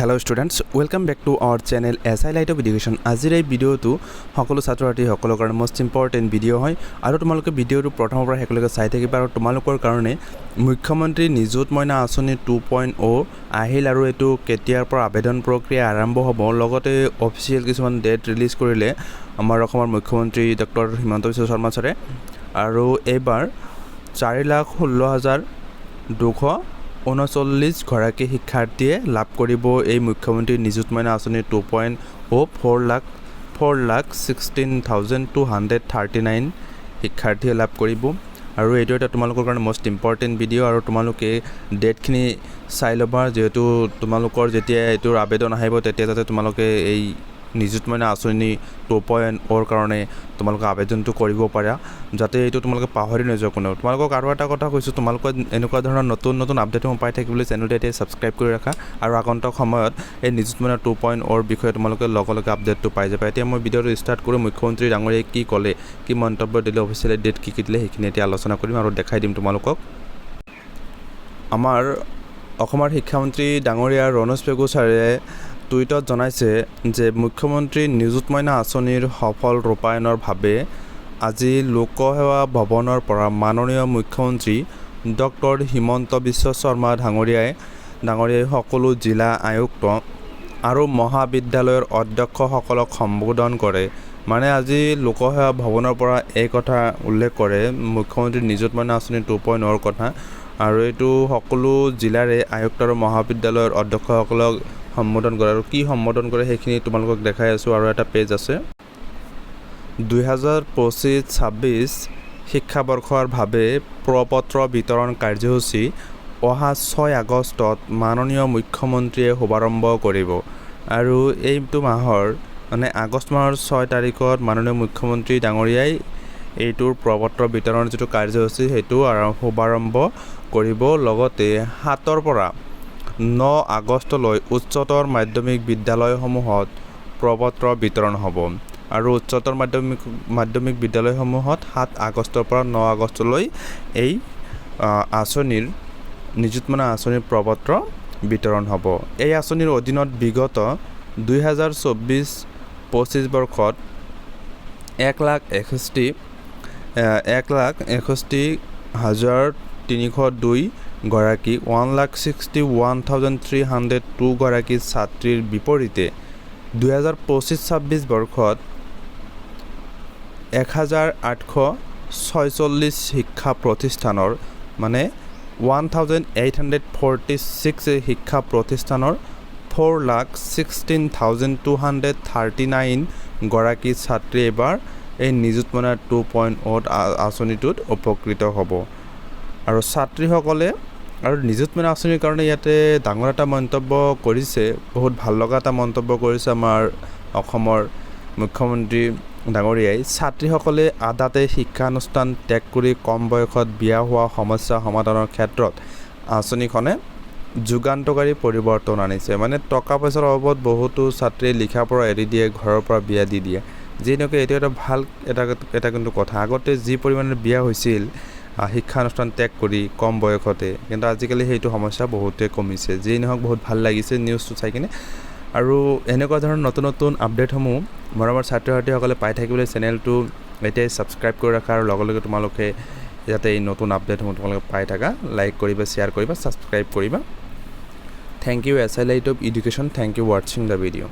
Hello' students welcome back to our channel S I light of education আজিৰ এই ভিডিঅ'টো সকলো ছাত্ৰ ছাত্ৰীসকলৰ কাৰণে মষ্ট ইম্পৰ্টেণ্ট ভিডিঅ' হয়। আৰু তোমালোকে ভিডিঅ'টো প্ৰথমৰ পৰা শেষলৈকে চাই থাকিবা আৰু তোমালোকৰ কাৰণে মুখ্যমন্ত্ৰী নিযুত মইনা আঁচনি টু পইণ্ট অ' আহিল আৰু এইটো কেতিয়াৰ পৰা আবেদন প্ৰক্ৰিয়া আৰম্ভ হ'ব, লগতে অফিচিয়েল কিছুমান ডেট ৰিলিজ কৰিলে আমাৰ অসমৰ মুখ্যমন্ত্ৰী ডক্টৰ হিমন্ত বিশ্ব শৰ্মা ছাৰে। আৰু এইবাৰ চাৰি লাখ ষোল্ল হাজাৰ দুশ ঊনচল্লিছগৰাকী শিক্ষাৰ্থীয়ে লাভ কৰিব এই মুখ্যমন্ত্ৰী নিযুত আঁচনি two point o' four lakh four lakh sixteen thousand two hundred thirty nine শিক্ষাৰ্থীয়ে লাভ কৰিব। আৰু এইটো এটা তোমালোকৰ কাৰণে মষ্ট ইম্পৰ্টেণ্ট ভিডিঅ' আৰু তোমালোকে ডেটখিনি চাই ল'বা। যিহেতু তোমালোকৰ যেতিয়া এইটোৰ আবেদন আহিব, তেতিয়া যাতে তোমালোকে এই নিযুত মইনা আঁচনি টু পইণ্ট অ'ৰ কাৰণে তোমালোকে আবেদনটো কৰিব পাৰা। যাতে এইটো তোমালোকে পাহৰি নোযোৱা কোনেও তোমালোকক আৰু এটা কথা কৈছোঁ তোমালোকৰ এনেকুৱা ধৰণৰ নতুন নতুন আপডেটসমূহ পাই থাকিবলৈ চেনেলটো এতিয়া ছাবস্ক্ৰাইব কৰি ৰাখা আৰু আগন্তুক সময়ত এই নিযুত মইনা টু পইণ্ট অ'ৰ বিষয়ে তোমালোকে লগে লগে আপডেটটো পাই যাবা। এতিয়া মই ভিডিঅ'টো ষ্টাৰ্ট কৰোঁ, মুখ্যমন্ত্ৰী ডাঙৰীয়াই কি ক'লে, কি মন্তব্য দিলে অফিচিয়েলি ডেট কি কি দিলে, সেইখিনি এতিয়া আলোচনা কৰিম আৰু দেখাই দিম তোমালোকক। আমাৰ অসমৰ শিক্ষামন্ত্ৰী ডাঙৰীয়া ৰণোজ পেগু ছাৰে টুইটত জনাইছে যে মুখ্যমন্ত্ৰী নিযুত মইনা আঁচনিৰ সফল ৰূপায়ণৰ বাবে আজি লোকসেৱা ভৱনৰ পৰা মাননীয় মুখ্যমন্ত্ৰী ডক্টৰ হিমন্ত বিশ্ব শৰ্মা ডাঙৰীয়াই ডাঙৰীয়াই সকলো জিলা আয়ুক্ত আৰু মহাবিদ্যালয়ৰ অধ্যক্ষসকলক সম্বোধন কৰে। মানে আজি লোকসেৱা ভৱনৰ পৰা এই কথা উল্লেখ কৰে মুখ্যমন্ত্ৰী নিযুত মইনা আঁচনি টু পইণ্ট অ'ৰ কথা। আৰু এইটো সকলো জিলাৰে আয়ুক্ত আৰু মহাবিদ্যালয়ৰ অধ্যক্ষসকলক সম্বোধন কৰে। আৰু কি সম্বোধন কৰে সেইখিনি তোমালোকক দেখাই আছোঁ আৰু এটা পেজ আছে। দুহেজাৰ পঁচিছ ছাব্বিছ শিক্ষাবৰ্ষৰ বাবে প্ৰপত্ৰ বিতৰণ কাৰ্যসূচী অহা ছয় আগষ্টত মাননীয় মুখ্যমন্ত্ৰীয়ে শুভাৰম্ভ কৰিব। আৰু এইটো মাহৰ মানে আগষ্ট মাহৰ ছয় তাৰিখত মাননীয় মুখ্যমন্ত্ৰী ডাঙৰীয়াই এইটোৰ প্ৰপত্ৰ বিতৰণৰ যিটো কাৰ্যসূচী, সেইটো শুভাৰম্ভ কৰিব লগতে সাতৰ পৰা ন আগষ্টলৈ উচ্চতৰ মাধ্যমিক বিদ্যালয়সমূহত প্ৰপত্ৰ বিতৰণ হ'ব। আৰু উচ্চতৰ মাধ্যমিক মাধ্যমিক বিদ্যালয়সমূহত সাত আগষ্টৰ পৰা ন আগষ্টলৈ এই আঁচনিৰ, নিযুত মইনা আঁচনিৰ প্ৰপত্ৰ বিতৰণ হ'ব। এই আঁচনিৰ অধীনত বিগত দুহেজাৰ চৌব্বিছ পঁচিছ বৰ্ষত এক লাখ এষষ্ঠি এক লাখ এষষ্ঠি হাজাৰ তিনিশ দুই গৰাকী, one lakh sixty one thousand three hundred টুগৰাকী ছাত্ৰীৰ বিপৰীতে দুহেজাৰ পঁচিছ ছাব্বিছ বৰ্ষত এক হাজাৰ আঠশ ছয়চল্লিছ শিক্ষা প্ৰতিষ্ঠানৰ মানে one thousand eight hundred forty six শিক্ষা প্ৰতিষ্ঠানৰ four lakh sixteen thousand two hundred thirty nine গৰাকী ছাত্ৰী। এইবাৰ এই নিযুত মইনা টু পইণ্ট অ'ত আঁচনিটোত উপকৃত হ'ব। আৰু ছাত্ৰীসকলে আৰু নিযুত মইনা আঁচনিৰ কাৰণে ইয়াতে ডাঙৰ এটা মন্তব্য কৰিছে বহুত ভাল লগা এটা মন্তব্য কৰিছে আমাৰ অসমৰ মুখ্যমন্ত্ৰী ডাঙৰীয়াই। ছাত্ৰীসকলে আদাতে শিক্ষানুষ্ঠান ত্যাগ কৰি কম বয়সত বিয়া হোৱা সমস্যা সমাধানৰ ক্ষেত্ৰত আঁচনিখনে যুগান্তকাৰী পৰিৱৰ্তন আনিছে। মানে টকা পইচাৰ অভাৱত বহুতো ছাত্ৰীয়ে লিখাৰ পৰা এৰি দিয়ে ঘৰৰ পৰা বিয়া দি দিয়ে। যি নহওক এইটো এটা ভালো এটা এটা কিন্তু কথা। আগতে যি পৰিমাণে বিয়া হৈছিল শিক্ষানুষ্ঠান ত্যাগ কৰি কম বয়সতে, কিন্তু আজিকালি সেইটো সমস্যা বহুতেই কমিছে। যিয়ে নহওক বহুত ভালো লাগিছে নিউজটো চাই কিনে। আৰু এনেকুৱা ধৰণৰ নতুন নতুন আপডেটসমূহ মৰমৰ ছাত্ৰ ছাত্ৰীসকলে পাই থাকিবলৈ চেনেলটো এতিয়াই ছাবস্ক্ৰাইব কৰি ৰাখা আৰু লগে লগে তোমালোকে যাতে এই নতুন আপডেটসমূহ তোমালোকে পাই থাকা, লাইক কৰিবা, শ্বেয়াৰ কৰিবা, ছাবস্ক্ৰাইব কৰিবা। Thank you S I light of education thank you ৱাটছিং the ভিডিঅ'